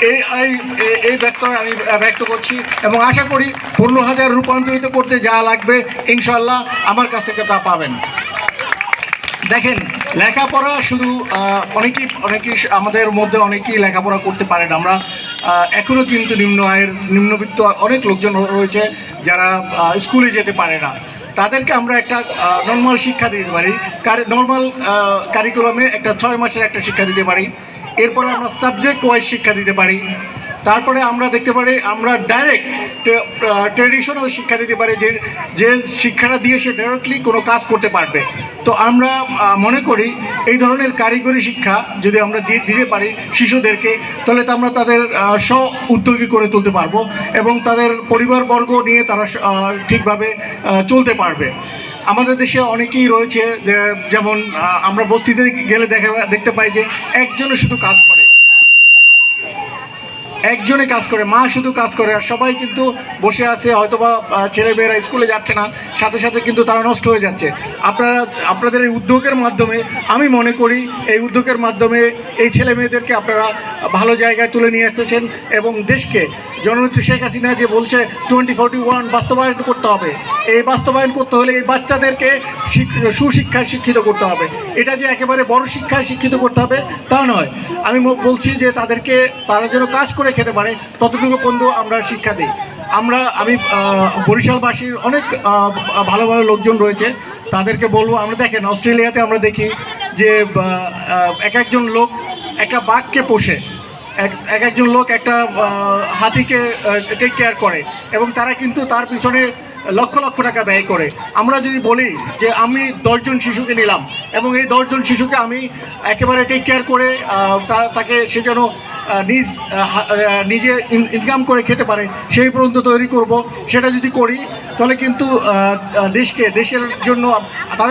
এই, এই- এই- এই ব্যক্ত আমি ব্যক্ত করছি এবং আশা করি পনেরো হাজার রূপান্তরিত করতে যা লাগবে ইনশাল্লাহ আমার কাছ থেকে তা পাবেন। দেখেন, লেখাপড়া শুধু অনেকেই অনেকেই আমাদের মধ্যে অনেকেই লেখাপড়া করতে পারেন আমরা এখনও কিন্তু নিম্ন আয়ের নিম্নবিত্ত অনেক লোকজন রয়েছে যারা স্কুলে যেতে পারে না। তাদেরকে আমরা একটা নর্মাল শিক্ষা দিতে পারি। নর্মাল কারিকুলামে একটা ছয় মাসের একটা শিক্ষা দিতে পারি। এরপরে আমরা সাবজেক্ট ওয়াইজ শিক্ষা দিতে পারি। তারপরে আমরা দেখতে পারি, আমরা ডাইরেক্ট ট্রেডিশনাল শিক্ষা দিতে পারি যে যে শিক্ষাটা দিয়ে সে ডাইরেক্টলি কোনো কাজ করতে পারবে। তো আমরা মনে করি এই ধরনের কারিগরি শিক্ষা যদি আমরা দিয়ে দিতে পারি শিশুদেরকে, তাহলে তো আমরা তাদের স্ব উদ্যোগী করে তুলতে পারব এবং তাদের পরিবারবর্গ নিয়ে তারা ঠিকভাবে চলতে পারবে। আমাদের দেশে অনেকেই রয়েছে যেমন আমরা বস্তিতে গেলে দেখা, দেখতে পাই যে একজনের শুধু কাজ করে। একজনে কাজ করে, মা শুধু কাজ করে, আর সবাই কিন্তু বসে আছে, হয়তোবা ছেলে মেয়েরা স্কুলে যাচ্ছে না, সাথে সাথে কিন্তু তারা নষ্ট হয়ে যাচ্ছে। আপনারা, আপনাদের এই উদ্যোগের মাধ্যমে, আমি মনে করি, এই উদ্যোগের মাধ্যমে এই ছেলে মেয়েদেরকে আপনারা ভালো জায়গায় তুলে নিয়ে এসেছেন এবং দেশকে, জননেত্রী শেখ হাসিনা যে বলছে, টোয়েন্টি ফোর্টি ওয়ান বাস্তবায়ন করতে হবে। এই বাস্তবায়ন করতে হলে এই বাচ্চাদেরকে সুশিক্ষায় শিক্ষিত করতে হবে। এটা যে একেবারে বড় শিক্ষায় শিক্ষিত করতে হবে, তা নয়। আমি বলছি যে তাদেরকে, তারা যেন কাজ করে খেতে পারে, ততটুকু পর্যন্ত আমরা শিক্ষা দিই। আমরা, আমি বরিশালবাসীর অনেক ভালো ভালো লোকজন রয়েছে, তাদেরকে বলব, আমরা দেখেন, অস্ট্রেলিয়াতে আমরা দেখি যে এক একজন লোক একটা বাঘকে পোষে। এক একজন লোক একটা হাতিকে টেক কেয়ার করে। এবং তারা কিন্তু তার পিছনে লক্ষ লক্ষ টাকা ব্যয় করে। আমরা যদি বলি যে আমি দশজন শিশুকে নিলাম এবং এই দশজন শিশুকে আমি একেবারে টেক কেয়ার করে তাকে সে যেন নিজ নিজে ইনকাম করে খেতে পারে, সেই পর্যন্ত তৈরি করব। সেটা যদি করি, তাহলে কিন্তু দেশকে, দেশের জন্য